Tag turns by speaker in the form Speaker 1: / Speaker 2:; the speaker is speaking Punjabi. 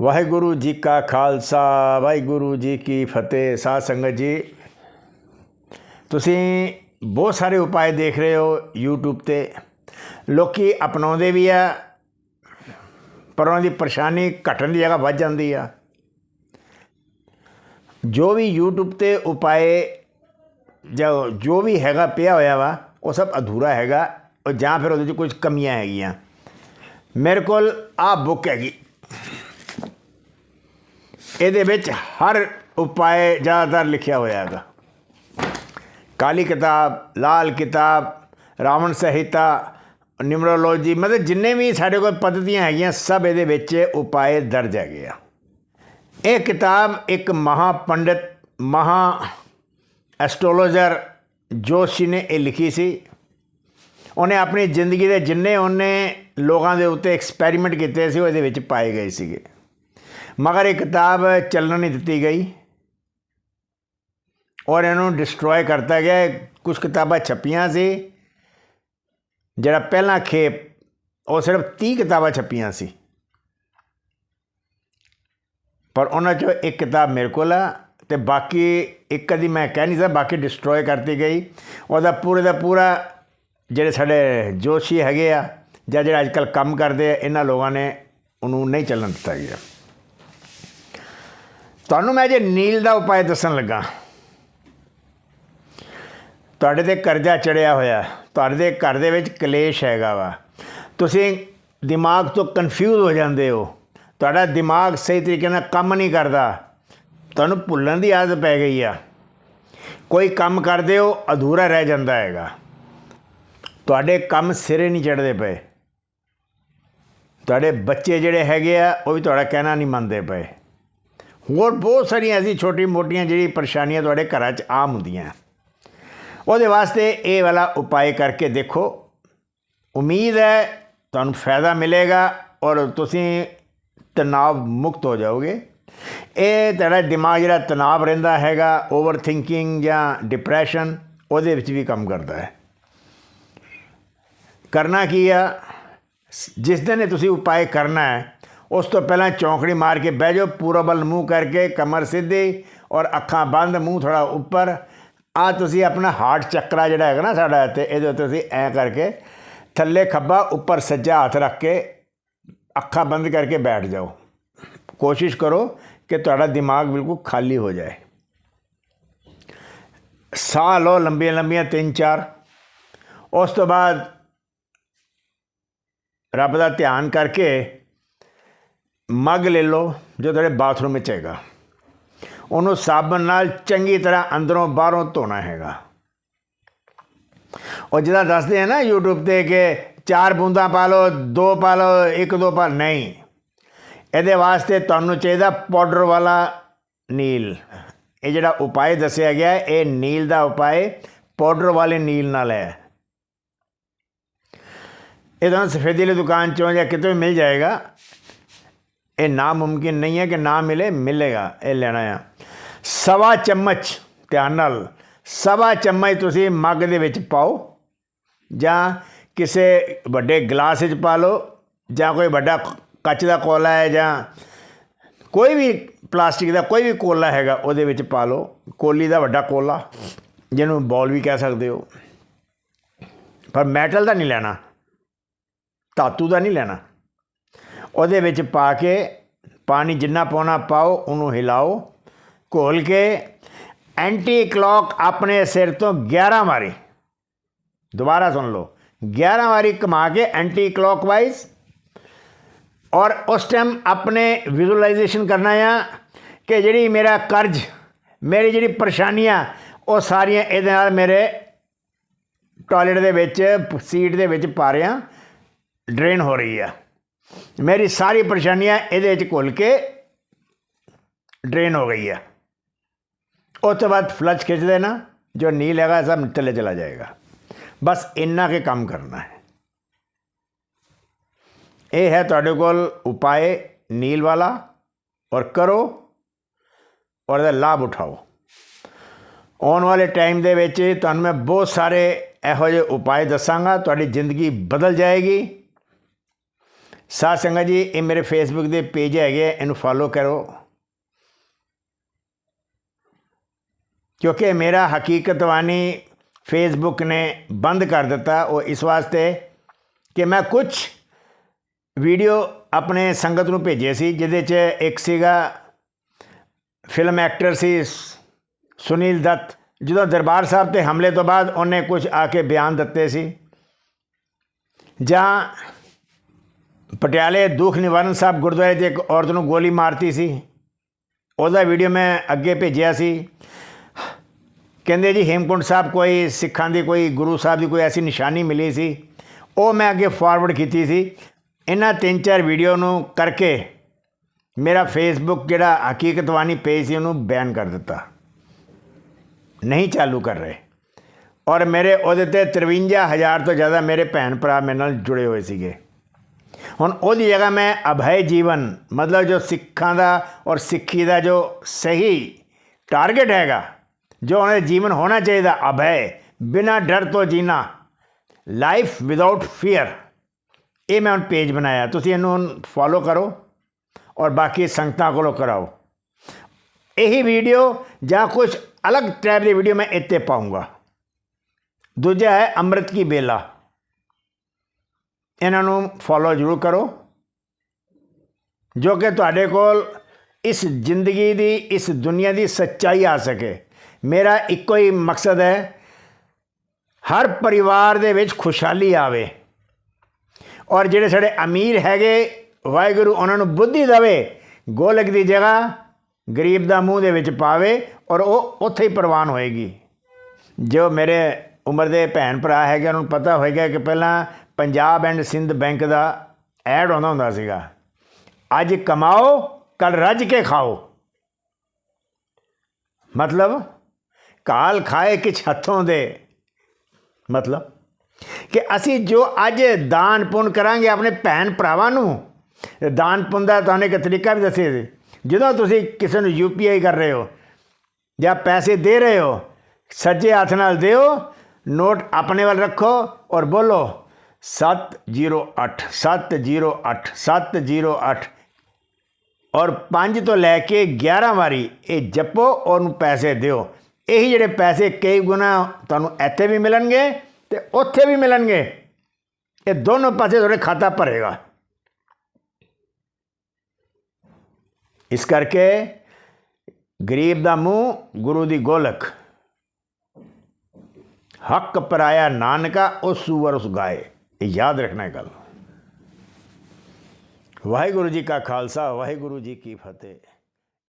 Speaker 1: ਵਾਹਿਗੁਰੂ ਜੀ ਕਾ ਖਾਲਸਾ, ਵਾਹਿਗੁਰੂ ਜੀ ਕੀ ਫਤਿਹ। ਸਾਧ ਸੰਗਤ ਜੀ, ਤੁਸੀਂ ਬਹੁਤ ਸਾਰੇ ਉਪਾਅ ਦੇਖ ਰਹੇ ਹੋ YouTube ਤੇ। ਲੋਕੀ ਅਪਣਾਉਂਦੇ ਵੀ ਆ, ਪਰ ਉਹਨਾਂ ਦੀ ਪਰੇਸ਼ਾਨੀ ਘਟਣ ਦੀ ਜਗ੍ਹਾ ਵੱਧ ਜਾਂਦੀ ਆ। ਜੋ ਵੀ YouTube ਤੇ ਉਪਾਏ ਜੋ ਜੋ ਵੀ ਹੈਗਾ ਪਿਆ ਹੋਇਆ ਵਾ, ਉਹ ਸਭ ਅਧੂਰਾ ਹੈਗਾ ਜਾਂ ਫਿਰ ਉਹਦੇ 'ਚ ਕੁਝ ਕਮੀਆਂ ਹੈਗੀਆਂ। ਮੇਰੇ ਕੋਲ ਆ ਬੁੱਕ ਹੈਗੀ। ਇਹਦੇ ਵਿੱਚ ਹਰ ਉਪਾਅ ਜ਼ਿਆਦਾਤਰ ਲਿਖਿਆ ਹੋਇਆ ਹੈਗਾ। ਕਾਲੀ ਕਿਤਾਬ, ਲਾਲ ਕਿਤਾਬ, ਰਾਵਣ ਸਹਿਤਾ, ਨਿਮਰੋਲੋਜੀ, ਮਤਲਬ ਜਿੰਨੇ ਵੀ ਸਾਡੇ ਕੋਲ ਪद्धਤੀਆਂ ਹੈਗੀਆਂ, ਸਭ ਇਹਦੇ ਵਿੱਚ ਉਪਾਅ ਦਰਜ ਹੈਗੇ ਆ। ਇਹ ਕਿਤਾਬ ਇੱਕ ਮਹਾ ਪੰਡਿਤ ਮਹਾ ਐਸਟ੍ਰੋਲੋਜਰ ਜੋਸ਼ੀ ਨੇ ਇਹ ਲਿਖੀ ਸੀ। ਉਹਨੇ ਆਪਣੀ ਜ਼ਿੰਦਗੀ ਦੇ ਜਿੰਨੇ ਉਹਨੇ ਲੋਕਾਂ ਦੇ ਉੱਤੇ ਐਕਸਪੈਰੀਮੈਂਟ ਕੀਤੇ ਸੀ, ਉਹ ਇਹਦੇ ਵਿੱਚ ਪਾਏ ਗਏ ਸੀਗੇ। ਮਗਰ ਇਹ ਕਿਤਾਬ ਚੱਲਣ ਨਹੀਂ ਦਿੱਤੀ ਗਈ ਔਰ ਇਹਨੂੰ ਡਿਸਟਰੋਏ ਕਰਤਾ ਗਿਆ। ਕੁਝ ਕਿਤਾਬਾਂ ਛਪੀਆਂ ਸੀ, ਜਿਹੜਾ ਪਹਿਲਾ ਖੇਪ, ਉਹ ਸਿਰਫ 30 ਕਿਤਾਬਾਂ ਛਪੀਆਂ ਸੀ। ਪਰ ਉਹਨਾਂ ਚੋਂ ਇੱਕ ਕਿਤਾਬ ਮੇਰੇ ਕੋਲ ਆ ਤੇ ਬਾਕੀ ਇੱਕ ਕਦੀ ਮੈਂ ਕਹਿ ਨਹੀਂ ਸਕਦਾ, ਬਾਕੀ ਡਿਸਟਰੋਏ ਕਰਤੀ ਗਈ। ਉਹਦਾ ਪੂਰੇ ਦਾ ਪੂਰਾ ਜਿਹੜੇ ਸਾਡੇ ਜੋਸ਼ੀ ਹੈਗੇ ਆ ਜਾਂ ਜਿਹੜੇ ਅੱਜਕੱਲ ਕੰਮ ਕਰਦੇ ਆ, ਇਹਨਾਂ ਲੋਕਾਂ ਨੇ ਉਹਨੂੰ ਨਹੀਂ ਚੱਲਣ ਦਿੱਤਾ ਗਿਆ। ਤੁਹਾਨੂੰ ਮੈਂ ਜੇ ਨੀਲ ਦਾ ਉਪਾਅ ਦੱਸਣ ਲੱਗਾ। ਤੁਹਾਡੇ ਤੇ ਕਰਜ਼ਾ ਚੜਿਆ ਹੋਇਆ, ਤੁਹਾਡੇ ਦੇ ਘਰ ਦੇ ਵਿੱਚ ਕਲੇਸ਼ ਹੈਗਾ ਵਾ। ਤੁਸੀਂ ਦਿਮਾਗ ਤੋਂ ਕਨਫਿਊਜ਼ ਹੋ ਜਾਂਦੇ ਹੋ। ਤੁਹਾਡਾ ਦਿਮਾਗ ਸਹੀ ਤਰੀਕੇ ਨਾਲ ਕੰਮ ਨਹੀਂ ਕਰਦਾ। ਤੁਹਾਨੂੰ ਭੁੱਲਣ ਦੀ ਆਦਤ ਪੈ ਗਈ ਆ। ਕੋਈ ਕੰਮ ਕਰਦੇ ਹੋ, ਅਧੂਰਾ ਰਹਿ ਜਾਂਦਾ ਹੈਗਾ। ਤੁਹਾਡੇ ਕੰਮ ਸਿਰੇ ਨਹੀਂ ਚੜਦੇ ਪਏ। ਤੁਹਾਡੇ ਬੱਚੇ ਜਿਹੜੇ ਹੈਗੇ ਆ, ਉਹ ਵੀ ਤੁਹਾਡਾ ਕਹਿਣਾ ਨਹੀਂ ਮੰਨਦੇ ਪਏ। ਹੋਰ ਬਹੁਤ ਸਾਰੀਆਂ ਐਸੀ ਛੋਟੀ ਮੋਟੀਆਂ ਜਿਹੜੀ ਪਰੇਸ਼ਾਨੀਆਂ ਤੁਹਾਡੇ ਘਰਾਂ 'ਚ ਆਮ ਹੁੰਦੀਆਂ। ਉਹਦੇ ਵਾਸਤੇ ਇਹ ਵਾਲਾ ਉਪਾਅ ਕਰਕੇ ਦੇਖੋ। ਉਮੀਦ ਹੈ ਤੁਹਾਨੂੰ ਫਾਇਦਾ ਮਿਲੇਗਾ ਔਰ ਤੁਸੀਂ ਤਣਾਅ ਮੁਕਤ ਹੋ ਜਾਓਗੇ। ਇਹ ਤੁਹਾਡਾ ਦਿਮਾਗ ਜਿਹੜਾ ਤਣਾਅ ਰਹਿੰਦਾ ਹੈਗਾ ਓਵਰ ਥਿੰਕਿੰਗ ਜਾਂ ਡਿਪਰੈਸ਼ਨ ਉਹਦੇ ਵਿੱਚ ਵੀ ਕੰਮ ਕਰਦਾ ਹੈ। ਕਰਨਾ ਕੀ ਆ? ਜਿਸ ਦਿਨ ਇਹ ਤੁਸੀਂ ਉਪਾਅ ਕਰਨਾ ਹੈ ਉਸ ਤੋਂ ਪਹਿਲਾਂ ਚੌਂਕੜੀ ਮਾਰ ਕੇ ਬਹਿ ਜਾਓ ਪੂਰਾ ਬਲ ਮੂੰਹ ਕਰਕੇ ਕਮਰ ਸਿੱਧੀ ਔਰ ਅੱਖਾਂ ਬੰਦ ਮੂੰਹ ਥੋੜਾ ਉੱਪਰ ਆ ਤੁਸੀਂ ਆਪਣਾ ਹਾਰਟ ਚੱਕਰਾ ਜਿਹੜਾ ਹੈਗਾ ਨਾ ਸਾਡਾ ਇੱਥੇ ਇਹਦੇ ਉੱਤੇ ਤੁਸੀਂ ਐ ਕਰਕੇ ਥੱਲੇ ਖੱਬਾ ਉੱਪਰ ਸੱਜਾ ਹੱਥ ਰੱਖ ਕੇ ਅੱਖਾਂ ਬੰਦ ਕਰਕੇ ਬੈਠ ਜਾਓ ਕੋਸ਼ਿਸ਼ ਕਰੋ ਕਿ ਤੁਹਾਡਾ ਦਿਮਾਗ ਬਿਲਕੁਲ ਖਾਲੀ ਹੋ ਜਾਏ ਸਾਹ ਲਓ ਲੰਬੀਆਂ ਲੰਬੀਆਂ ਤਿੰਨ ਚਾਰ ਉਸ ਤੋਂ ਬਾਅਦ ਰੱਬ ਦਾ ਧਿਆਨ ਕਰਕੇ ਮੱਗ ਲੈ ਲਓ, ਜੋ ਤੁਹਾਡੇ ਬਾਥਰੂਮ ਵਿੱਚ ਹੈਗਾ। ਉਹਨੂੰ ਸਾਬਣ ਨਾਲ ਚੰਗੀ ਤਰ੍ਹਾਂ ਅੰਦਰੋਂ ਬਾਹਰੋਂ ਧੋਣਾ ਹੈਗਾ। ਉਹ ਜਿਹਦਾ ਦੱਸਦੇ ਆ ਨਾ YouTube ਤੇ ਕਿ ਚਾਰ ਬੂੰਦਾਂ ਪਾ ਲਓ, ਦੋ ਪਾ ਲਓ, ਇੱਕ ਦੋ ਪਾ, ਨਹੀਂ। ਇਹਦੇ ਵਾਸਤੇ ਤੁਹਾਨੂੰ ਚਾਹੀਦਾ ਪਾਊਡਰ ਵਾਲਾ ਨੀਲ। ਇਹ ਜਿਹੜਾ ਉਪਾਅ ਦੱਸਿਆ ਗਿਆ, ਇਹ ਨੀਲ ਦਾ ਉਪਾਅ ਪਾਊਡਰ ਵਾਲੇ ਨੀਲ ਨਾਲ ਹੈ। ਇਹ ਤੁਹਾਨੂੰ ਸਫੇਦੀ ਵਾਲੀ ਦੁਕਾਨ ਚੋਂ ਜਾਂ ਕਿਤੇ ਵੀ ਮਿਲ ਜਾਏਗਾ। ਇਹ ਨਾ ਮੁਮਕਿਨ ਨਹੀਂ ਹੈ ਕਿ ਨਾ ਮਿਲੇ, ਮਿਲੇਗਾ। ਇਹ ਲੈਣਾ ਆ। ਸਵਾ ਚਮਚ, ਧਿਆਨ ਨਾਲ। ਸਵਾ ਚਮਚ ਤੁਸੀਂ ਮੱਗ ਦੇ ਵਿੱਚ ਪਾਓ। ਜਾਂ ਕਿਸੇ ਵੱਡੇ ਗਲਾਸ ਵਿੱਚ ਪਾ ਲਓ, ਜਾਂ ਕੋਈ ਵੱਡਾ ਕੱਚ ਦਾ ਕੋਲਾ ਹੈ ਜਾਂ ਕੋਈ ਵੀ ਪਲਾਸਟਿਕ ਦਾ ਕੋਈ ਵੀ ਕੋਲਾ ਹੈਗਾ, ਉਹਦੇ ਵਿੱਚ ਪਾ ਲਓ। ਕੋਲੀ ਦਾ ਵੱਡਾ ਕੋਲਾ, ਜਿਹਨੂੰ ਬੌਲ ਵੀ ਕਹਿ ਸਕਦੇ ਹੋ। ਪਰ ਮੈਟਲ ਦਾ ਨਹੀਂ ਲੈਣਾ। ਧਾਤੂ ਦਾ ਨਹੀਂ ਲੈਣਾ। ਉਹਦੇ ਵਿੱਚ ਪਾ ਕੇ ਪਾਣੀ ਜਿੰਨਾ ਪਾਉਣਾ ਪਾਓ, ਉਹਨੂੰ ਹਿਲਾਓ, ਘੋਲ ਕੇ ਐਂਟੀ ਕਲੌਕ ਆਪਣੇ ਸਿਰ ਤੋਂ 11 ਵਾਰੀ। ਦੁਬਾਰਾ ਸੁਣ ਲਓ। 11 ਵਾਰੀ ਕਮਾ ਕੇ ਐਂਟੀ ਕਲੌਕਵਾਈਜ਼ ਔਰ ਉਸ ਟਾਈਮ ਆਪਣੇ ਵਿਜ਼ੂਅਲਾਈਜੇਸ਼ਨ ਕਰਨਾ ਆ ਕਿ ਜਿਹੜੀ ਮੇਰਾ ਕਰਜ਼, ਮੇਰੀ ਜਿਹੜੀ ਪਰੇਸ਼ਾਨੀਆਂ, ਉਹ ਸਾਰੀਆਂ ਇਹਦੇ ਨਾਲ ਮੇਰੇ ਟਾਇਲਟ ਦੇ ਵਿੱਚ ਸੀਟ ਦੇ ਵਿੱਚ ਪਾ ਰਿਆਂ ਡਰੇਨ ਹੋ ਰਹੀ ਆ। ਮੇਰੀ ਸਾਰੀ ਪਰੇਸ਼ਾਨੀਆਂ ਇਹਦੇ ਵਿੱਚ ਘੁਲ ਕੇ ਡਰੇਨ ਹੋ ਗਈ ਆ। ਉਸ ਤੋਂ ਬਾਅਦ ਫਲਸ਼ ਖਿੱਚ ਦੇਣਾ, ਜੋ ਨੀਲ ਹੈਗਾ ਸਭ ਥੱਲੇ ਚਲਾ ਜਾਏਗਾ। ਬਸ ਇੰਨਾ ਕੇ ਕੰਮ ਕਰਨਾ ਹੈ। ਇਹ ਹੈ ਤੁਹਾਡੇ ਕੋਲ ਉਪਾਅ ਨੀਲ ਵਾਲਾ ਔਰ ਕਰੋ ਔਰ ਇਹਦਾ ਲਾਭ ਉਠਾਓ। ਆਉਣ ਵਾਲੇ ਟਾਈਮ ਦੇ ਵਿੱਚ ਤੁਹਾਨੂੰ ਮੈਂ ਬਹੁਤ ਸਾਰੇ ਇਹੋ ਜਿਹੇ ਉਪਾਅ ਦੱਸਾਂਗਾ, ਤੁਹਾਡੀ ਜ਼ਿੰਦਗੀ ਬਦਲ ਜਾਏਗੀ। ਸਾਧ ਸੰਗਤ ਜੀ ਇਹ ਮੇਰੇ ਫੇਸਬੁੱਕ ਦੇ ਪੇਜ ਹੈਗੇ ਆ, ਇਹਨੂੰ ਫੋਲੋ ਕਰੋ। ਕਿਉਂਕਿ ਮੇਰਾ ਹਕੀਕਤਵਾਨੀ ਫੇਸਬੁੱਕ ਨੇ ਬੰਦ ਕਰ ਦਿੱਤਾ ਉਹ ਇਸ ਵਾਸਤੇ ਕਿ ਮੈਂ ਕੁਝ ਵੀਡੀਓ ਆਪਣੇ ਸੰਗਤ ਨੂੰ ਭੇਜੇ ਸੀ ਜਿਹਦੇ 'ਚ ਇੱਕ ਸੀਗਾ ਫਿਲਮ ਐਕਟਰ ਸੀ ਸੁਨੀਲ ਦੱਤ ਜਦੋਂ ਦਰਬਾਰ ਸਾਹਿਬ ਤੇ ਹਮਲੇ ਤੋਂ ਬਾਅਦ ਉਹਨੇ ਕੁਝ ਆ ਕੇ ਬਿਆਨ ਦਿੱਤੇ ਸੀ। ਜਾਂ ਪਟਿਆਲੇ ਦੁੱਖ ਨਿਵਾਰਨ ਸਾਹਿਬ ਗੁਰਦੁਆਰੇ 'ਚ ਇੱਕ ਔਰਤ ਨੂੰ ਗੋਲੀ ਮਾਰਤੀ ਸੀ। ਉਹਦਾ ਵੀਡੀਓ ਮੈਂ ਅੱਗੇ ਭੇਜਿਆ ਸੀ। ਕਹਿੰਦੇ ਜੀ, ਹੇਮਕੁੰਟ ਸਾਹਿਬ ਕੋਈ ਸਿੱਖਾਂ ਦੀ, ਕੋਈ ਗੁਰੂ ਸਾਹਿਬ ਦੀ ਕੋਈ ਐਸੀ ਨਿਸ਼ਾਨੀ ਮਿਲੀ ਸੀ। ਉਹ ਮੈਂ ਅੱਗੇ ਫਾਰਵਰਡ ਕੀਤੀ ਸੀ। ਇਹਨਾਂ ਤਿੰਨ ਚਾਰ ਵੀਡੀਓ ਨੂੰ ਕਰਕੇ ਮੇਰਾ ਫੇਸਬੁੱਕ ਜਿਹੜਾ ਹਕੀਕਤਵਾਨੀ ਪੇਜ ਸੀ, ਉਹਨੂੰ ਬੈਨ ਕਰ ਦਿੱਤਾ। ਨਹੀਂ ਚਾਲੂ ਕਰ ਰਹੇ। ਔਰ ਮੇਰੇ ਉਹਦੇ ਤੇ 53000 ਤੋਂ ਜ਼ਿਆਦਾ ਮੇਰੇ ਭੈਣ ਭਰਾ ਮੇਰੇ ਨਾਲ ਜੁੜੇ ਹੋਏ ਸੀਗੇ। ਹੁਣ ਉਹਦੀ ਜਗ੍ਹਾ ਮੈਂ ਅਭੈ ਜੀਵਨ, ਮਤਲਬ ਜੋ ਸਿੱਖਾਂ ਦਾ ਔਰ ਸਿੱਖੀ ਦਾ ਜੋ ਸਹੀ ਟਾਰਗੇਟ ਹੈਗਾ, ਜੋ ਉਹਨਾਂ ਦਾ ਜੀਵਨ ਹੋਣਾ ਚਾਹੀਦਾ ਅਭੈ, ਬਿਨਾ ਡਰ ਤੋਂ ਜੀਣਾ ਲਾਈਫ ਵਿਦਆਊਟ ਫੀਅਰ ਇਹ ਮੈਂ ਹੁਣ ਪੇਜ ਬਣਾਇਆ, ਤੁਸੀਂ ਇਹਨੂੰ ਫੋਲੋ ਕਰੋ ਔਰ ਬਾਕੀ ਸੰਗਤਾਂ ਕੋਲੋਂ ਕਰਾਓ। ਇਹੀ ਵੀਡੀਓ ਜਾਂ ਕੁਝ ਅਲੱਗ ਟਾਈਪ ਦੀ ਵੀਡੀਓ ਮੈਂ ਇੱਥੇ ਪਾਉਂਗਾ। ਦੂਜਾ ਹੈ ਅੰਮ੍ਰਿਤ ਕੀ ਬੇਲਾ ਇਹਨਾਂ ਨੂੰ ਫੋਲੋ ਜ਼ਰੂਰ ਕਰੋ, ਜੋ ਕਿ ਤੁਹਾਡੇ ਕੋਲ ਇਸ ਜ਼ਿੰਦਗੀ ਦੀ, ਇਸ ਦੁਨੀਆ ਦੀ ਸੱਚਾਈ ਆ ਸਕੇ। ਮੇਰਾ ਇੱਕੋ ਹੀ ਮਕਸਦ ਹੈ, ਹਰ ਪਰਿਵਾਰ ਦੇ ਵਿੱਚ ਖੁਸ਼ਹਾਲੀ ਆਵੇ। ਔਰ ਜਿਹੜੇ ਸਾਡੇ ਅਮੀਰ ਹੈਗੇ, ਵਾਹਿਗੁਰੂ ਉਹਨਾਂ ਨੂੰ ਬੁੱਧੀ ਦੇਵੇ, ਗੋਲਕ ਦੀ ਜਗ੍ਹਾ ਗਰੀਬ ਦਾ ਮੂੰਹ ਦੇ ਵਿੱਚ ਪਾਵੇ ਔਰ ਉਹ ਉੱਥੇ ਹੀ ਪ੍ਰਵਾਨ ਹੋਏਗੀ। ਜੋ ਮੇਰੇ ਉਮਰ ਦੇ ਭੈਣ ਭਰਾ ਹੈਗੇ, ਉਹਨਾਂ ਨੂੰ ਪਤਾ ਹੋਏਗਾ ਕਿ ਪਹਿਲਾਂ ਪੰਜਾਬ ਐਂਡ ਸਿੰਧ ਬੈਂਕ ਦਾ ਐਡ ਆਉਂਦਾ ਹੁੰਦਾ ਸੀਗਾ। ਅੱਜ ਕਮਾਓ ਕੱਲ ਰੱਜ ਕੇ ਖਾਓ। ਮਤਲਬ ਕਾਲ ਖਾਏ ਕਿਛ ਹੱਥੋਂ ਦੇ। ਮਤਲਬ ਕਿ ਅਸੀਂ ਜੋ ਅੱਜ ਦਾਨ ਪੁੰਨ ਕਰਾਂਗੇ ਆਪਣੇ ਭੈਣ ਭਰਾਵਾਂ ਨੂੰ, ਦਾਨ ਪੁੰਨ ਦਾ ਤੁਹਾਨੂੰ ਇੱਕ ਤਰੀਕਾ ਵੀ ਦੱਸਿਆ ਸੀ। ਜਦੋਂ ਤੁਸੀਂ ਕਿਸੇ ਨੂੰ ਯੂਪੀਆਈ ਕਰ ਰਹੇ ਹੋ ਜਾਂ ਪੈਸੇ ਦੇ ਰਹੇ ਹੋ, ਸੱਜੇ ਹੱਥ ਨਾਲ ਦਿਓ, ਨੋਟ ਆਪਣੇ ਵੱਲ ਰੱਖੋ ਔਰ ਬੋਲੋ 708 708 708 ਔਰ 5 ਤੋਂ ਲੈ ਕੇ 11 ਵਾਰੀ ਇਹ ਜਪੋ ਔਰ ਨੂੰ ਪੈਸੇ ਦਿਓ। ਇਹੀ ਜਿਹੜੇ ਪੈਸੇ ਕਈ ਗੁਣਾ ਤੁਹਾਨੂੰ ਇੱਥੇ ਵੀ ਮਿਲਣਗੇ ਤੇ ਉੱਥੇ ਵੀ ਮਿਲਣਗੇ। ਇਹ ਦੋਨੋਂ ਪਾਸੇ ਤੁਹਾਡੇ ਖਾਤਾ ਭਰੇਗਾ। ਇਸ ਕਰਕੇ ਗਰੀਬ ਦਾ ਮੂੰਹ, ਗੁਰੂ ਦੀ ਗੋਲਕ। ਹੱਕ ਪਰਾਇਆ ਨਾਨਕਾ ਉਸ ਸੂਵਰ ਉਸ ਗਾਏ। ਇਹ ਯਾਦ ਰੱਖਣਾ ਇਹ ਗੱਲ ਵਾਹਿਗੁਰੂ ਜੀ ਕਾ ਖਾਲਸਾ ਵਾਹਿਗੁਰੂ ਜੀ ਕੀ ਫਤਿਹ।